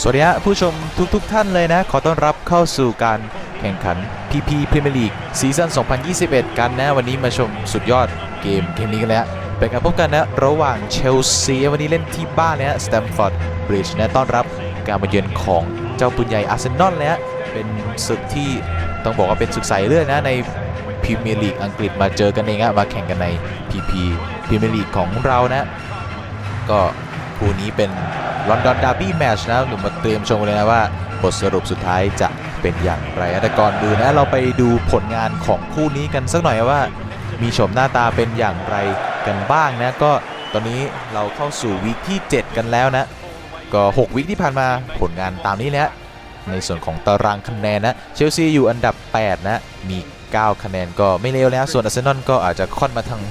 สวัสดีฮะผู้ชมทุกๆทท่านเลยนะ ขอต้อนรับเข้าสู่การแข่งขัน PP Premier League ซีซั่น 2021 กันนะ วันนี้มาชมสุดยอดเกมเกมนี้กันแล้วเป็นการพบกันนะ ระหว่างเชลซีวันนี้เล่นที่บ้านนะสแตมฟอร์ดบริดจ์นะต้อนรับการมาเยือนของเจ้าปืนใหญ่อาร์เซนอลนะเป็นศึกที่ต้องบอกว่าเป็นศึกใสเลือดนะในพรีเมียร์ลีกอังกฤษมาเจอกันเองอะมาแข่งกันใน PP พรีเมียร์ลีกของเรานะ ก็คู่นี้เป็น ลอนดอนดาร์บี้แมชนะหนุ่มมาเตรียมชมเลยนะว่าบทสรุปสุดท้ายจะเป็นอย่างไรแต่ก่อนดูนะเราไปดูผลงานของคู่นี้กันสักหน่อยว่า มีชมหน้าตาเป็นอย่างไรกันบ้างนะก็ตอนนี้เราเข้าสู่วีคที่ 7 กันแล้วนะก็ 6วีคที่ผ่านมาผลงานตามนี้แหละในส่วนของตารางคะแนนนะเชลซีอยู่อันดับ 8 นะ มี 9 คะแนนก็ไม่เลวนะส่วนอาร์เซนอลก็อาจจะค่อนมาทาง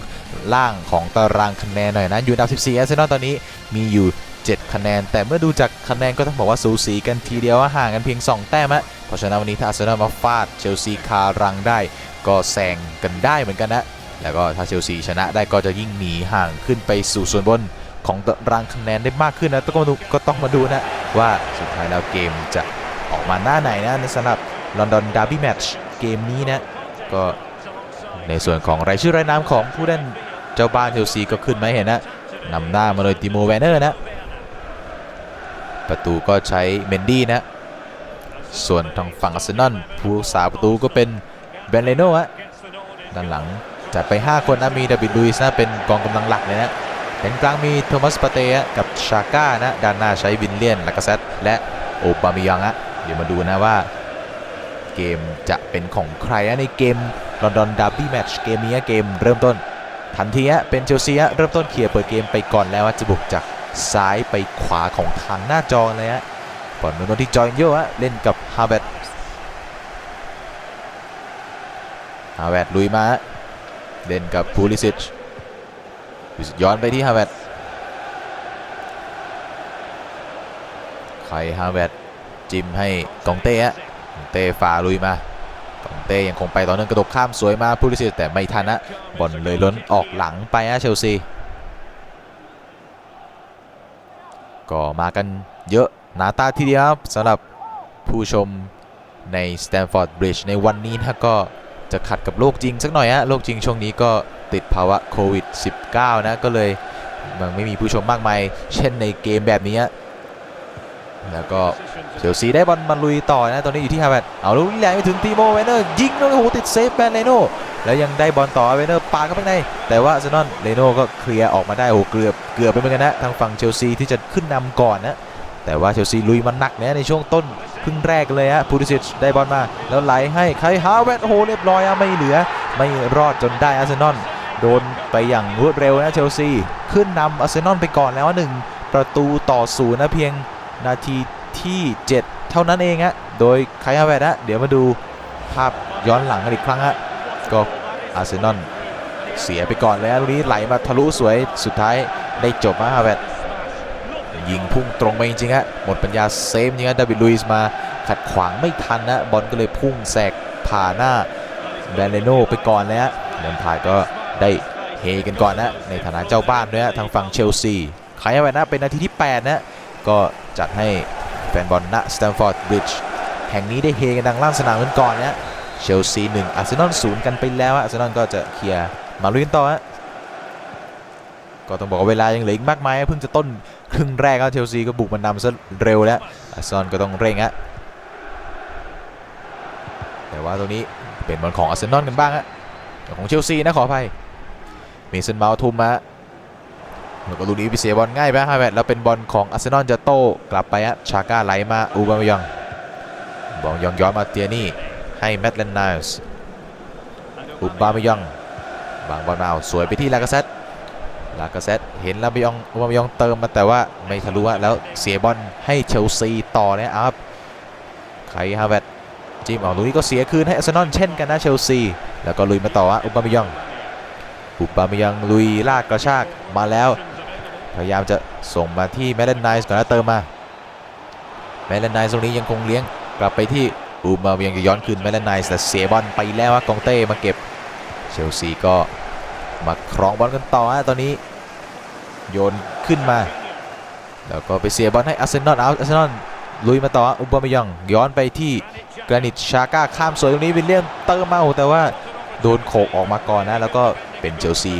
ล่างของตารางคะแนนหน่อยนะ อยู่อันดับ 14อาร์เซนอลตอนนี้มีอยู่ 7 คะแนน แต่เมื่อดูจากคะแนนก็ต้องบอกว่าสูสีกันทีเดียวห่างกันเพียง 2 แต้มอะเพราะฉะนั้นวันนี้ถ้าอาร์เซนอลมาฟาดเชลซีคารังได้ ก็แซงกันได้เหมือนกันนะแล้วก็ถ้าเชลซีชนะได้ก็จะยิ่งหนีห่างขึ้นไปสู่ส่วนบนของตารางคะแนนได้มากขึ้นนะต้องมาดูก็ต้องมาดูนะว่าสุดท้ายแล้วเกมจะออกมาหน้าไหนนะในสำหรับลอนดอนดาร์บี้แมตช์เกมนี้นะก็ในส่วนของรายชื่อรายนามของผู้เล่นเจ้าบ้านเชลซีก็ขึ้นมาให้เห็นนะนำหน้ามาเลยติโมแวนเนอร์นะ ประตูก็ใช้เมนดี้นะ ส่วนทางฝั่งอาร์เซนอลผู้สาประตูก็เป็นเบนเลโน่ฮะด้านหลังจัดไป 5 คนนะมีดาวิดลุยส์นะเป็นกองกำลังหลักเลยนะแขนกลางมีโทมัสปาเตะกับชาก้านะด้านหน้าใช้วินเลียนลากาเซตและโอบามิยังอะเดี๋ยวมาดูนะว่าเกมจะเป็นของใครนะในเกมลอนดอนดาร์บี้แมตช์เกมนี้เกมเริ่มต้น ทันทีฮะเป็นเชลซีฮะเริ่มต้นเคลียร์เปิดเกมไปก่อนแล้วจะบุกจาก ซ้ายไปขวาของทางหน้าจอเลยฮะบอลโนนที่จอยโยฮะเล่นกับฮาเวตฮาเวตลุยมาฮะเล่นกับพูลิซิชย้อนไปที่ฮาเวตใครฮาเวตจิมให้กองเต้ฮะเต้ฝ่าลุยมากองเต้ยังคงไปต่อเนื่องกระโดดข้ามสวยมาพูลิซิแต่ไม่ทันนะบอลเลยล้นออกหลังไปนะเชลซี ก็มากันเยอะหนาตาทีเดียวสำหรับผู้ชมใน Stanford Bridge ในวันนี้นะก็จะขัดกับโลกจริงสักหน่อยฮะโลกจริงช่วงนี้ก็ติดภาวะโควิด -19 นะก็เลยมันไม่มีผู้ชมมากมาย เช่นในเกมแบบนี้ แล้วก็เชลซีได้บอลมาลุยต่อนะตอนนี้อยู่ที่ฮาเวตเอาลูกนี้แรงไปถึงตีโมเวนเนอร์ยิงแล้วโอ้โหติดเซฟแบนเลโนแล้วยังได้บอลต่อเวนเนอร์ปาเข้าไปใน แต่ว่าอาร์เซนอลเลโน่ก็เคลียร์ออกมาได้โอ้โหเกือบเกือบไปเหมือนกันนะทางฝั่งเชลซีที่จะขึ้นนำก่อนนะแต่ว่าเชลซีลุยมันหนักนะในช่วงต้นครึ่งแรกเลยฮะพูดิซิชได้บอลมา แล้วไหลให้ใครฮาเวตโอ้โหเรียบร้อยอะไม่เหลือ ไม่รอดจนได้อาร์เซนอลโดนไปอย่างรวดเร็วนะเชลซีขึ้นนำอาร์เซนอลไปก่อนแล้วหนึ่งประตูต่อศูนย์นะเพียง นาทีที่ 7 เท่านั้นเองฮะโดยไคฮาเวตนะเดี๋ยวมาดูภาพย้อนหลังกันอีกครั้งฮะก็อาร์เซนอลเสียไปก่อนแล้วลูกนี้ไหลมาทะลุสวยสุดท้ายได้จบมาฮาเวตยิงพุ่งตรงไปจริงๆฮะหมดปัญญาเซฟจริงฮะดาวิดลุยส์มาขัดขวางไม่ทันนะบอลก็เลยพุ่งแสกผ่าหน้าแบรนเลโนไปก่อนเลยฮะเลมพาร์ดก็ได้เฮกันก่อนนะในฐานะเจ้าบ้านด้วยฮะทางฝั่งเชลซีใครเอาไว้นะเป็นนาทีที่ 8 นะ ก็จัดให้แฟนบอลณสแตมฟอร์ดบริดจ์แห่งนี้ได้เฮกันดังลั่นสนามกันก่อนนะเชลซี1อาร์เซนอล0กันไปแล้วอาร์เซนอลก็จะเคลียร์มาลุยกันต่อฮะก็ต้องบอกว่าเวลายังเหลืออีกมากมายเพิ่งจะต้นครึ่งแรกก็เชลซีก็บุกมานำซะเร็วแล้วอาร์เซนอลก็ต้องเร่งฮะแต่ว่าตรงนี้เป็นบอลของอาร์เซนอลกันบ้างฮะของเชลซีนะขออภัยมีเซนเมาทุมมา แล้วก็ลูกนี้ไปเสียบอลง่ายไปฮะแมตแล้วเป็นบอลของอาร์เซนอลจะโต้กลับไปฮะชาก้าไหลมาอูบามยองบอลยองย้อนมาเตียนี่ให้แมตเลนไนส์อูบามยองบางบอลมาเอาสวยไปที่ลากาเซตลากาเซตเห็นลาบยองวามยองเติมมาแต่ว่าไม่ทะลุอะแล้วเสียบอลให้เชลซีต่อนะครับใครฮาเวตจิมออกลูกนี้ก็เสียคืนให้อาร์เซนอลเช่นกันนะเชลซีแล้วก็ลุยมาต่ออะอุปามยองอุปามยองลุยลากกระชากมาแล้ว พยายามจะส่งมาที่แมดเลนไนส์ก่อนแล้วเติมมาแมดเลนไนส์ตรงนี้ยังคงเลี้ยงกลับไปที่อุปามายงจะย้อนคืนแมดเลนไนส์แต่เสียบอลไปแล้วอะกองเต้มาเก็บเชลซีก็มาครองบอลกันต่อฮะตอนนี้ โยนขึ้นมา แล้วก็ไปเสียบอลให้อาร์เซนอลเอาอาร์เซนอลลุยมาต่ออุบามายองย้อนไปที่กรานิตชาก้าข้ามสวยตรงนี้วิลเลียมเติมมาโอ้แต่ว่าโดนโขกออกมาก่อนนะ แล้วก็เป็นเชลซี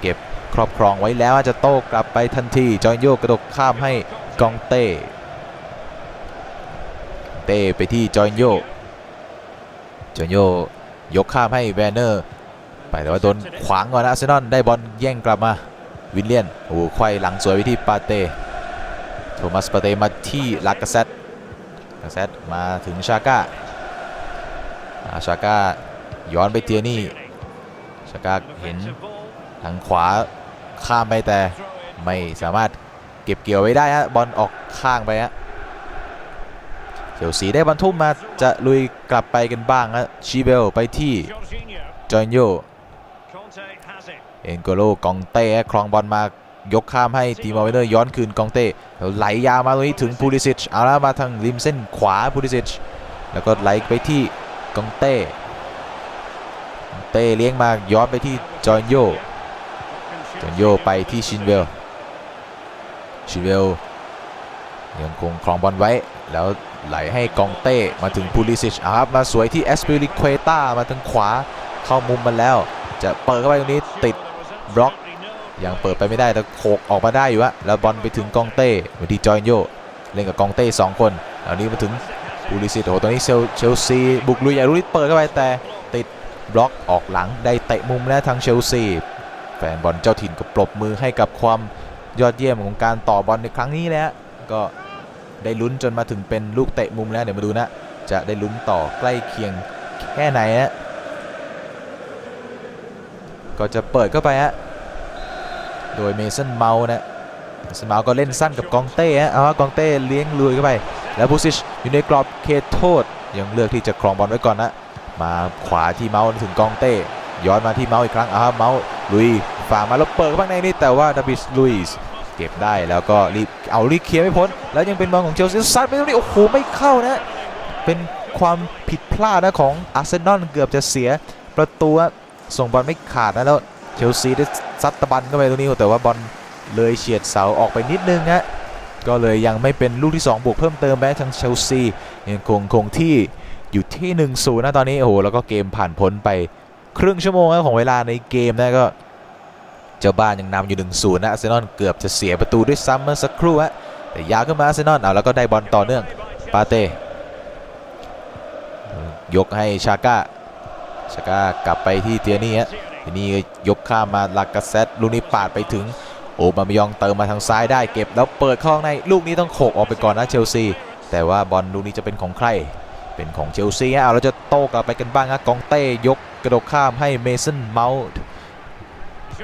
เก็บ ครอบครองไว้แล้วจะโต้กลับไปทันทีจอยโยกกระดกข้ามให้กองเต้ เต้ไปที่จอยโยจอยโยยกข้ามให้แวนเนอร์ ไปแต่ว่าโดนขวางก่อนนะอาร์เซนอลได้บอลแย่งกลับมาวิลเลียนโอ้โหไขว้หลังสวยไปที่ปาเต้โทมัสปาเต้มาที่ลากาเซตลากาเซตมาถึงชาก้าอาชาก้าย้อนไปเตียนี่ชาก้าเห็นทางขวา ข้ามไปแต่ไม่สามารถเก็บเกี่ยวไว้ได้ฮะบอลออกข้างไปฮะเชลซีได้บอลทุ่มมาจะลุยกลับไปกันบ้างฮะชีเบลไปที่จอยโยเอ็นโกโลกองเต้ครองบอลมายกข้ามให้ทีมอเวเนอร์ย้อนคืนกองเต้ไหลยาวมาตรงนี้ถึงพูลิซิชเอาละมาทางริมเส้นขวาพูลิซิชแล้วก็ไหลไปที่กองเต้เต้เลี้ยงมาย้อนไปที่จอร์นโย จอร์นโยไปที่ชินเวล ชินเวลยังคงครองบอลไว้ แล้วไหลให้กองเต้มาถึงพูลิซิชครับมาสวยที่แอสปิลิเควตามาทางขวาเข้ามุมมาแล้ว จะเปิดเข้าไปตรงนี้ติดบล็อกยังเปิดไปไม่ได้แต่โขกออกมาได้อยู่อะแล้วบอลไปถึงกองเต้ไปที่จอยโยเล่นกับกองเต้สองคนแล้วนี้มาถึงบูริสิตโอ้โหตอนนี้เชลเชลซีบุกลุยอย่ารุนิเปิดเข้าไปแต่ติดบล็อกออกหลังได้เตะมุมแล้วทางเชลซี แฟนบอลเจ้าถิ่นก็ปรบมือให้กับความยอดเยี่ยมของการต่อบอลในครั้งนี้แล้วก็ได้ลุ้นจนมาถึงเป็นลูกเตะมุมแล้วเดี๋ยวมาดูนะ จะได้ลุ้นต่อใกล้เคียงแค่ไหนฮะก็จะเปิดเข้าไปฮะโดยเมสันเมาส์นะเมสันเมาส์ก็เล่นสั้นกับกองเต้ฮะเอาวกองเต้เลี้ยงลุยเข้าไป แล้วบูซิชอยู่ในกรอบเขตโทษ ยังเลือกที่จะครองบอลไว้ก่อนนะ มาขวาที่เมาส์ถึงกองเต้ ย้อนมาที่เมาส์อีกครั้งเอาเมาส์ ลุยฝ่ามาแล้วเปิดข้าไปในนี่แต่ว่าดาบิสลุยส์เก็บได้แล้วก็รีบเอารีบเคลียร์ไม่พ้น แล้วยังเป็นบอลของเชลซีซัดไปตรงนี้โอ้โหไม่เข้านะเป็นความผิดพลาดนะของอาร์เซนอลเกือบจะเสียประตูส่งบอลไม่ขาดนะแล้วเชลซีได้ซัดตะบันเข้าไปตรงนี้แต่ว่าบอลเลยเฉียดเสาออกไปนิดนึงฮะก็เลยยังไม่เป็นลูกที่ 2 บวกเพิ่มเติมแม้ทางเชลซียังคงคงที่อยู่ที่1นศูนย์นะตอนนี้โอ้โหแล้วก็เกมผ่านพ้นไป ครึ่งชั่วโมงของเวลาในเกมนะก็ เจ้าบ้านยังนำอยู่1นศูนย์นะอาร์เซนอลเกือบจะเสียประตูด้วยซ้ำเมื่อสักครู่ฮะแต่ยาวขึ้นมาอาร์เซนอลเอาแล้วก็ได้บอลต่อเนื่องปาเต้ยกให้ชาก้าชาก้ากลับไปที่เตียนี่ฮะทีนี้ยกข้ามมาลากาเซตลูนี้ปาดไปถึงโอบามยองเติมมาทางซ้ายได้เก็บแล้วเปิดเข้าข้างในลูกนี้ต้องโขกออกไปก่อนนะเชลซีแต่ว่าบอลลูกนี้จะเป็นของใคร เป็นของเชลซีฮะเอาเราจะโต้กลับไปกันบ้างฮะกองเต้ยกกระโดดข้ามให้เมสันเมาส์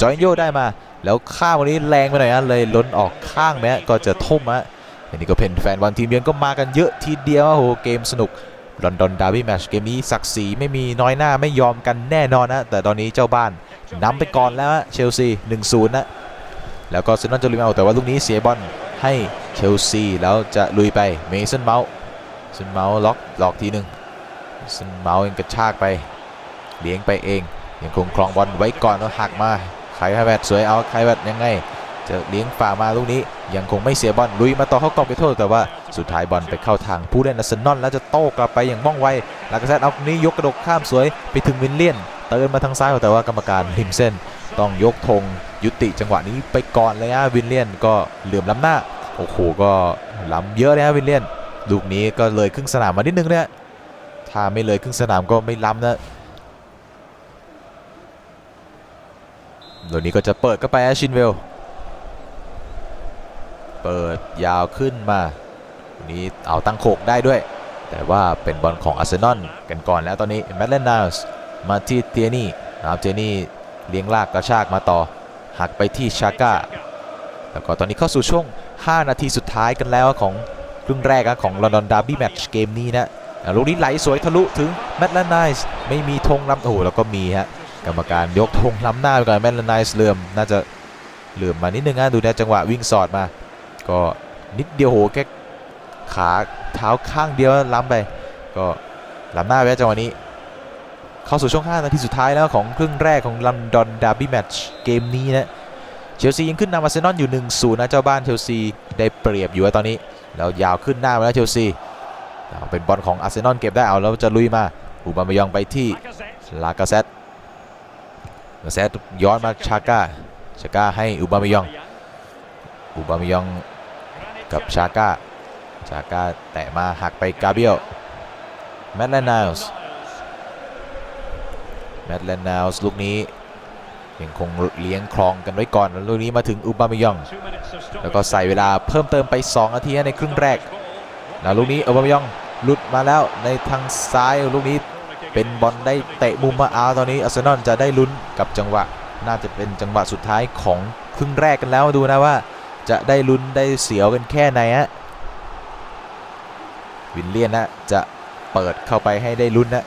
จอยโยได้มา แล้วข้ามวันนี้แรงไปหน่อยฮะเลยล้นออกข้างแม้ก็จะทุ่มฮะอันนี้ก็เป็นแฟนบอลทีมเยือนก็มากันเยอะทีเดียวโอ้โหเกมสนุกลอนดอนดาร์บี้แมชเกมนี้ศักดิ์ศรีไม่มีน้อยหน้าไม่ยอมกันแน่นอนนะ แต่ตอนนี้เจ้าบ้านนำไปก่อนแล้วเชลซี 1-0 นะ แล้วก็เซนนอนจะลุยเอาแต่ว่าลูกนี้เสียบอลให้เชลซี แล้วจะลุยไปเมสันเมาส์ ซนเมาส์ล็อกหลอกทีหนึ่งเซนเมาส์ยังกระชากไปเลี้ยงไปเองยังคงครองบอลไว้ก่อนแล้วหักมาไคฮแวดสวยเอาไคแวดยังไงจะเลี้ยงฝ่ามาลูกนี้ยังคงไม่เสียบอลลุยมาต่อเข้ากรอบไปโทษแต่ว่าสุดท้ายบอลไปเข้าทางผู้เล่นอาร์เซนอลแล้วจะโต้กลับไปอย่างว่องไวลากาเซตเอาลูกนี้ยกกระดกข้ามสวยไปถึงวินเลียนเตินมาทางซ้ายแต่ว่ากรรมการริมเส้น ต้องยกธงยุติจังหวะนี้ไปก่อนเลยฮะวินเลียนก็เหลื่อมล้ำหน้าโอ้โหก็ล้ำเยอะเลยฮะวินเลียน ลูกนี้ก็เลยครึ่งสนามมานิดนึงเนี่ยถ้าไม่เลยครึ่งสนามก็ไม่ล้ำนะลูกนี้ก็จะเปิดเข้าไปฮะชินเวล เปิดยาวขึ้นมานี้เอาตั้งโขกได้ด้วย แต่ว่าเป็นบอลของอาร์เซนอลกันก่อนแล้วตอนนี้แมตเลนนาสมาที่เตียนี่นะครับเตียนี่เลี้ยงลากกระชากมาต่อ หักไปที่ชาก้า แล้วก็ตอนนี้เข้าสู่ช่วง 5 นาทีสุดท้ายกันแล้วของ ครึ่งแรกของลอนดอนดาร์บี้แมตช์เกมนี้นะลูกนี้ไหลสวยทะลุถึงแมตเลนนาสไม่มีธงล้ำโอ้โหแล้วก็มีฮะกรรมการยกธงล้ำหน้าไปก่อนแมตเลนนาสเลื่อมน่าจะเลื่อมมานิดนึงนะดูนะจังหวะวิ่งสอดมา ก็นิดเดียวโหแค่ขาเท้าข้างเดียวล้ำไป ก็ล้ำหน้าไปจังหวะนี้ เข้าสู่ช่วง 5 นาทีสุดท้ายแล้วของครึ่งแรกของลอนดอนดาร์บี้แมตช์เกมนี้นะเชลซียังขึ้นนำอาร์เซนอลอยู่1-0นะเจ้าบ้านเชลซีได้เปรียบอยู่ตอนนี้ แล้วยาวขึ้นหน้ามาแล้วเชลซีเป็นบอลของอาร์เซนอลเก็บได้เอาแล้วจะลุยมาอูบามายองไปที่ลากาเซตลากาเซตย้อนมาชาก้าชาก้าให้อุบามายองอุบามายองกับชาก้าชาก้าแตะมาหักไปกาเบียลแมตแลนนาวส์แมตแลนนาวส์ลูกนี้ ยังคงเลี้ยงคลองกันไว้ก่อนลูกนี้มาถึงอุบามายอง แล้วก็ใส่เวลาเพิ่มเติมไป 2 นาทีในครึ่งแรกแล้วลูกนี้อุบามายองหลุดมาแล้วในทางซ้ายลูกนี้เป็นบอลได้เตะมุมมาเอาตอนนี้อาร์เซนอลจะได้ลุ้นกับจังหวะ น่าจะเป็นจังหวะสุดท้ายของครึ่งแรกกันแล้วดูนะว่า จะได้ลุ้นได้เสียวกันแค่ไหนฮะวินเลียนนะจะเปิดเข้าไปให้ได้ลุ้นนะ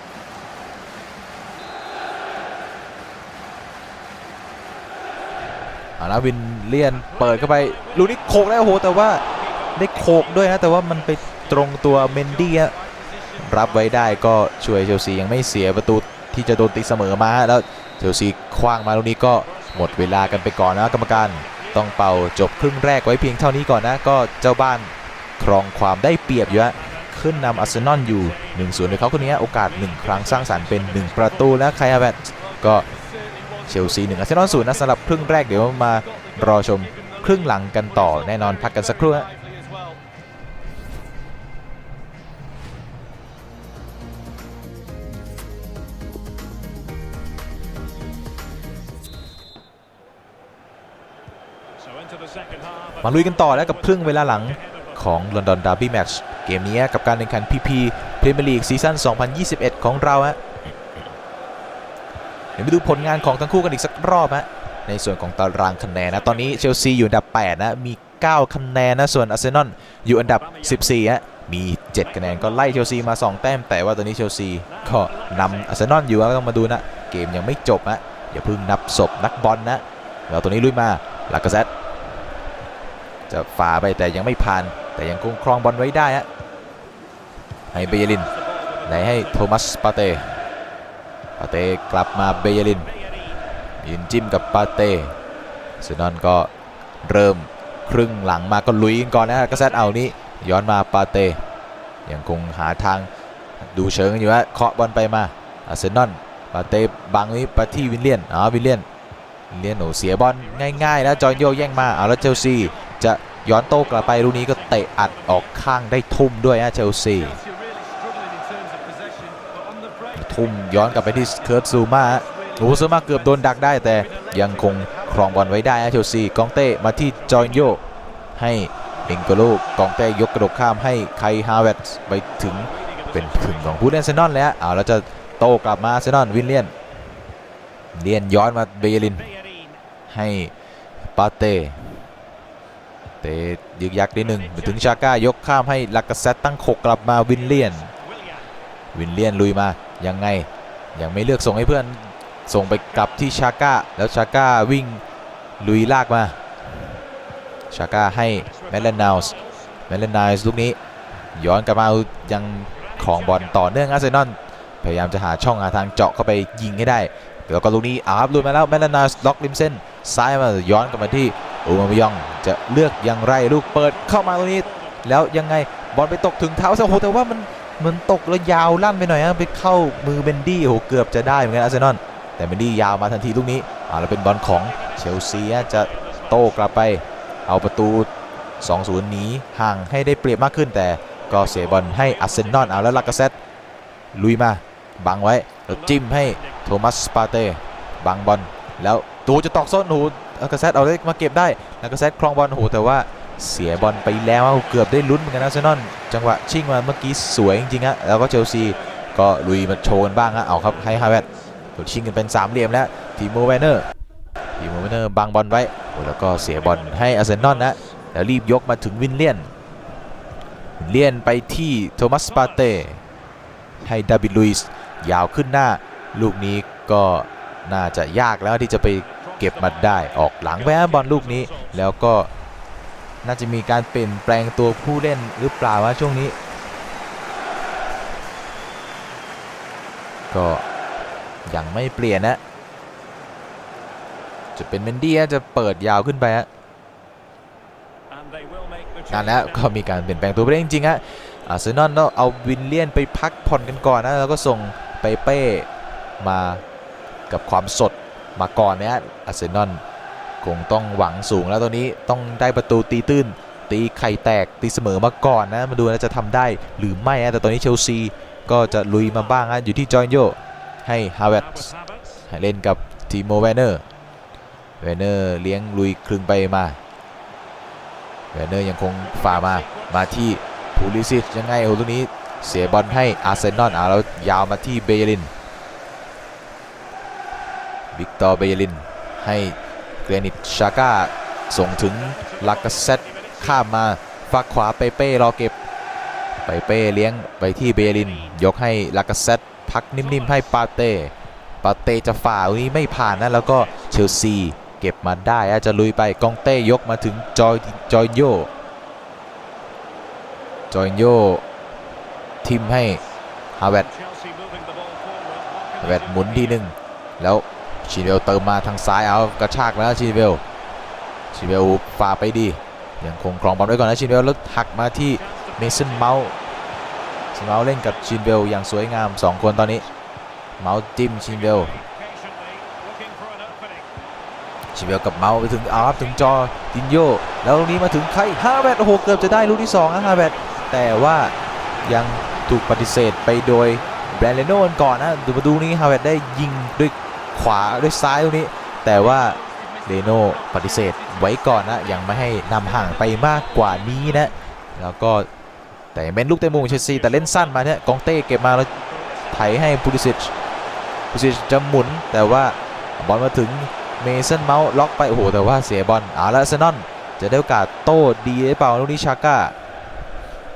อาละวินเลียนเปิดเข้าไปลูนี้โขกแล้โอ้โหแต่ว่าได้โขกด้วยนะแต่ว่ามันไปตรงตัวเมนดี้รับไว้ได้ก็ช่วยเชลซียังไม่เสียประตูที่จะโดนตีเสมอมาแล้วเชลซีคว้างมาตรงนี้ก็หมดเวลากันไปก่อนนะกรรมการต้องเป่าจบครึ่งแรกไว้เพียงเท่านี้ก่อนนะก็เจ้าบ้านครองความได้เปรียบอยู่ฮะขึ้นนำอาร์เซนอลอยู่1นศูนย์โดยเขาคนนี้โอกาส 1 ครั้งสร้างสรรค์เป็น 1 ประตูและไคอาแวตก็ เชลซีหนึ่งอาร์เซนอลศูนย์นะสำหรับครึ่งแรกเดี๋ยวมารอชมครึ่งหลังกันต่อแน่นอนพักกันสักครู่ฮะมาลุยกันต่อแล้วกับครึ่งเวลาหลังของลอนดอนดาร์บี้แมตช์เกมนี้กับการแข่งขัน PP พรีเมียร์ลีกซีซั่น 2021 ของเราฮะ ดี๋ยวไปดูผลงานของทั้งคู่กันอีกสักรอบฮะในส่วนของตารางคะแนนนะตอนนี้เชลซีอยู่อันดับ 8 นะมี 9 คะแนนนะส่วนอาร์เซนอลอยู่อันดับ 14ฮะมี 7 คะแนนก็ไล่เชลซีมา 2 แต้ม แต่ว่าตอนนี้เชลซีก็นำอาร์เซนอลอยู่ก็ต้องมาดูนะ เกมยังไม่จบฮะอย่าเพิ่งนับศพนักบอลนะแล้วตัวนี้ลุยมาลากาเซตจะฝ่าไปแต่ยังไม่ผ่าน แต่ยังคงครองบอลไว้ได้ฮะให้เบเยลินไหนให้โทมัสปาเต้ ปาเต้กลับมาเบเยลินยืนจิ้มกับปาเต้เซนอนก็เริ่มครึ่งหลังมาก็ลุยกันก่อนนะกระแซดเอานี้ย้อนมาปาเต้ยังคงหาทางดูเชิงอยู่ฮะเคาะบอลไปมาอาร์เซนอลปาเต้บังนี้ไปที่วินเลียนอ๋อวินเลียนวินเลียนโหเสียบอลง่ายๆแล้วจอร์นโยแย่งมาเอาแล้วเชลซีจะย้อนโต้กลับไปลูกนี้ก็เตะอัดออกข้างได้ทุ่มด้วยนะเชลซี ทุ่มย้อนกลับไปที่เคิร์ตซูมาโอ้โหซูมาเกือบโดนดักได้แต่ยังคงครองบอลไว้ได้นะเชลซีกองเต้มาที่จอยโยให้เองโกโลกองเต้ยกกระโดดข้ามให้ไคฮาวเวตไปถึงเป็นถึงของผู้เล่นเซนอนแล้วเอาแล้วจะโตกลับมาเซนอนวินเลียนเลียนย้อนมาเบเยลิน ให้ปาเต้เตะยึกยักนิดหนึ่งไปถึงชาก้ายกข้ามให้ลักกาเซตตั้งขกกลับมาวินเลียน วินเลียนลุยมา ยังไงยังไม่เลือกส่งให้เพื่อนส่งไปกลับที่ชาก้าแล้วชาก้าวิ่งลุยลากมาชาก้าให้แมลนนาวส์แมลนนาวส์ลูกนี้ ย้อนกลับมายังของบอลต่อเนื่องอาร์เซนอลพยายามจะหาช่องหาทางเจาะเข้าไปยิงให้ได้แล้วก็ลูกนี้อาบลุยมาแล้วแมลนนาวส์ล็อกริมเส้นซ้ายมาย้อนกลับมาที่อูมามยองจะเลือกอย่างไรลูกเปิดเข้ามาตรงนี้ แล้วยังไงบอลไปตกถึงเท้าโอ้โหแต่ว่ามัน มันตกแล้วยาวลั่นไปหน่อยฮะไปเข้ามือเบนดี้โอ้โหเกือบจะได้เหมือนกันอาร์เซนอลแต่เบนดี้ยาวมาทันทีลูกนี้อ่าแล้วเป็นบอลของเชลซีจะโต้กลับไปเอาประตู 2-0 หนีห่างให้ได้เปรียบมากขึ้น แต่ก็เสียบอลให้อาร์เซนอลเอาแล้วลากาเซตลุยมาบังไว้แล้วจิ้มให้โทมัสปาเต้บังบอลแล้วตูจะตอกส้นโอ้โหลากาเซตเอาได้มาเก็บได้ลากาเซตครองบอลโอ้โหแต่ว่า เสียบอลไปแล้วเกือบได้ลุ้นเหมือนกันนะอาร์เซนอลจังหวะชิงมาเมื่อกี้สวยจริงๆฮะแล้วก็เชลซีก็ลุยมาโชว์กันบ้างฮะเอาครับให้ฮาเวตชิงกันเป็นสามเหลี่ยมแล้วทีโมเวเนอร์ทีโมเวเนอร์บังบอลไว้แล้วก็เสียบอลให้อาร์เซนอลนะแล้วรีบยกมาถึงวินเลียนวินเลียนไปที่โทมัสปาเต้ให้ดาบิดลุยส์ยาวขึ้นหน้า ลูกนี้ก็น่าจะยากแล้วที่จะไปเก็บมาได้ออกหลังแวะบอลลูกนี้แล้วก็ น่าจะมีการเปลี่ยนแปลงตัวผู้เล่นหรือเปล่าวะช่วงนี้ ก็ยังไม่เปลี่ยนนะ จะเป็นเมนดี้จะเปิดยาวขึ้นไปฮะนั่นแล้วก็มีการเปลี่ยนแปลงตัวผู้เล่นจริงๆฮะอาร์เซนอลต้องเอาวินเลียนไปพักผ่อนกันก่อนนะแล้วก็ส่งเปเป้มากับความสดมาก่อนนะฮะอาร์เซนอล คงต้องหวังสูงแล้วตัวนี้ต้องได้ประตูตีตื้น ตีไข่แตกตีเสมอมาก่อนนะมาดูนะจะทำได้หรือไม่นะแต่ตอนนี้เชลซีก็จะลุยมาบ้างนะอยู่ที่จอยโยให้ฮาวเว r ร์ให้เล่นกับทีโมแวนเนอร์แวนเนอร์เลี้ยงลุยคลึงไปมาแวนเนอร์ยังคงฝ่ามามาที่พูลิซิชยังไงโอ้ตรงนี้เสียบอลให้อาร์เซนอลอ่าแล้วยาวมาที่เบเยลินวิกตอร์เบเยลินให้ กรนิตชาก้าส่งถึงลากาเซตข้ามมาฝักขวาเปเป้รอเก็บเปเป้เลี้ยงไปที่เบลิน ยกให้ลากาเซตพักนิ่มๆให้ปาเต้ปาเต้จะฝ่าวันนี้ไม่ผ่านนะแล้วก็เชลซีเก็บมาได้อะจจะลุยไปกองเต้ยกมาถึงจอยจอยโยจอยโยทิมให้ฮาเวตฮาเวตหมุนทีหนึ่งแล้ว ชินเวลเติมมาทางซ้ายเอากระชากแล้วชินเวลชินเวลฝ่าไปดียังคงครองบอลไว้ก่อนนะชินเวลแล้วหักมาที่เมสันเมาส์เมาส์เล่นกับชินเวลอย่างสวยงาม 2 คนตอนนี้ เมาส์จิ้มชินเวลชินเวลกับเมาส์ไปถึงอาร์ฟถึงจอดินโยแล้วตรงนี้มาถึงใครฮาแวตโอ้โหเกือบจะได้ลูกที่2นะฮาแวตแต่ว่ายังถูกปฏิเสธไปโดยแบรนด์เลโน่ก่อนนะดูมาดูนี้ฮาแวตได้ยิงด้วย ขวาด้วยซ้ายตรงนี้ แต่ว่าเลโน่ปฏิเสธไว้ก่อนนะยังไม่ให้นำห่างไปมากกว่านี้นะ แล้วก็แต่เป็นลูกเตะมุมเชลซีแต่เล่นสั้นมาเนี่ยกองเต้เก็บมาแล้วไถให้พูลิซิชพูลิซิชจะหมุนแต่ว่าบอลมาถึงเมสันเมาส์ล็อกไปโอ้โหแต่ว่าเสียบอลอาละเซนอนจะได้โอกาสโต้ดีได้เปล่าลูกนี้ชาก้า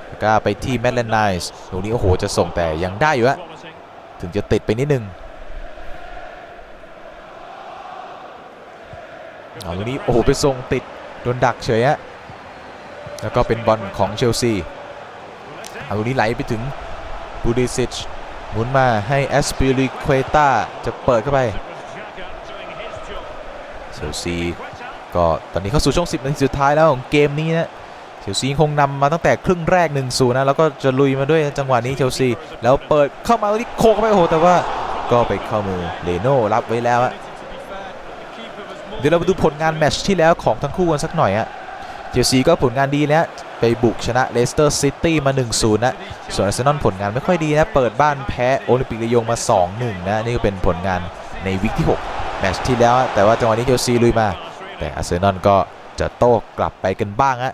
ชาก้าไปที่แมตเลนไนส์ลูกนี้โอ้โหจะส่งแต่ยังได้อยู่อะถึงจะติดไปนิดนึง เอาลูกนี้โอ้โหไปส่งติดโดนดักเฉยฮะแล้วก็เป็นบอลของเชลซีเอาลูกนี้ไหลไปถึงบูดิซิชหมุนมาให้แอสปิลิเควตาจะเปิดเข้าไปเชลซีก็ตอนนี้เข้าสู่ช่วง 10 นาทีสุดท้ายแล้วของเกมนี้นะเชลซีคงนำมาตั้งแต่ครึ่งแรก1-0นะแล้วก็จะลุยมาด้วยจังหวะนี้เชลซีแล้วเปิดเข้ามาที่โคกเข้าไปโอ้โหแต่ว่าก็ไปเข้ามือเลโน่รับไว้แล้วอะ ดี๋ยวเรามาดูผลงานแมตช์ที่แล้วของทั้งคู่กันสักหน่อยฮะเชลซีก็ผลงานดีแล้วไปบุกชนะเลสเตอร์ซิตี้มา 1-0 นะ ส่วนอาร์เซนอลผลงานไม่ค่อยดีนะ เปิดบ้านแพ้โอลิมปิกลียงมา 2-1 นะ นี่ก็เป็นผลงานในวิกที่ 6 แมตช์ที่แล้ว แต่ว่าจังหวะนี้เชลซีลุยมา แต่อาร์เซนอลก็จะโต้กลับไปกันบ้างฮะ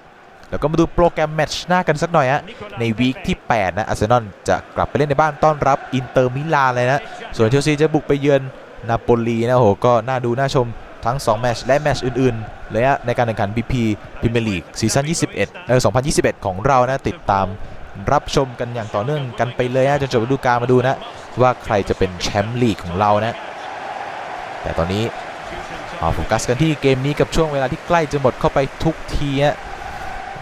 แล้วก็มาดูโปรแกรมแมตช์หน้ากันสักหน่อยฮะในวีคที่ 8 นะอาร์เซนอลจะกลับไปเล่นในบ้านต้อนรับอินเตอร์มิลานเลยนะ ส่วนเชลซีจะบุกไปเยือนนาโปลีนะโหก็น่าดูน่าชม ทั้ง 2 แมตช์และแมตช์อื่นๆเลยะในการแข่งขัน BP พรีเมียร์ลีกซีซั่น 21เออ2021 ของเรานะติดตามรับชมกันอย่างต่อเนื่องกันไปเลยนะจนจบฤดูกาลมาดูนะ ว่าใครจะเป็นแชมป์ลีกของเรานะ แต่ตอนนี้มาโฟกัสกันที่เกมนี้กับช่วงเวลาที่ใกล้จะหมดเข้าไปทุกทีฮะ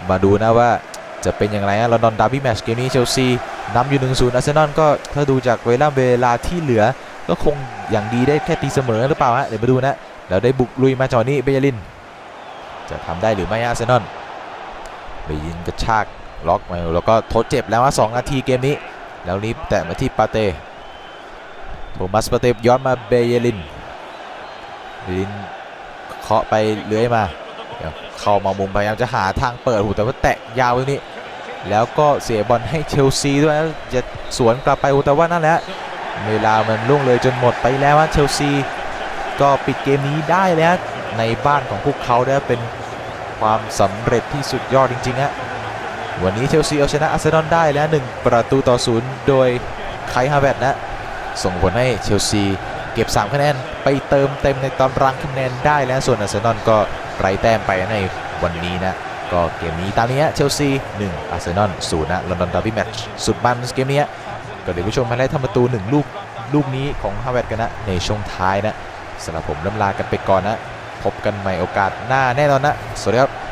มาดูนะว่าจะเป็นอย่างไรนะลอนดอนดาร์บี้แมตช์เกมนี้เชลซีนำอยู่ 1-0อาร์เซนอลก็ถ้าดูจากเวลาเวลาที่เหลือ ก็คงอย่างดีได้แค่ตีเสมอหรือเปล่าฮะเดี๋ยวมาดูนะ แล้วได้บุกลุยมาจอนี้เบยลิน จะทำได้หรือไม่อาร์เซนอลเบยินกระชากล็อกมาแล้วก็ทดเจ็บแล้วว่า2นาทีเกมนี้ แล้วนี้แตะมาที่ปาเต้โทมัสปาเต้ย้อนมาเบยลินเบยลินเคาะไปเลื้อยมาเข้ามามุมพยายามจะหาทางเปิดหูแต่ว่าแตะยาวตรงนี้ แล้วก็เสียบอลให้เชลซีด้วยจะสวนกลับไปหูแต่ว่านั่นแหละเวลามันล่วงเลยจนหมดไปแล้วว่าเชลซี ก็ปิดเกมนี้ได้แล้วในบ้านของพวกเขาได้เป็นความสำเร็จที่สุดยอดจริงๆฮะวันนี้เชลซีเอาชนะอาร์เซนอลได้แล้ว 1 ประตูต่อศูนย์โดยไคฮาเวตนะส่งผลให้เชลซีเก็บ 3 คะแนน ไปเติมเต็มในตารางคะแนนได้แล้วส่วนอาร์เซนอลก็ไร้แต้มไปในวันนี้นะก็เกมนี้ตามนี้เชลซี1อาร์เซนอล0นย์นะลอนดอนดาร์บี้แมตช์สุดมันเกมนี้ก็เดี๋ยวผู้ชมมาไล่ทำประตู 1 ลูกลูกนี้ของฮาเวตกันนะในช่วงท้ายนะ สำหรับผมล่ำลากันไปก่อนนะ พบกันใหม่โอกาสหน้าแน่นอนนะ สวัสดีครับ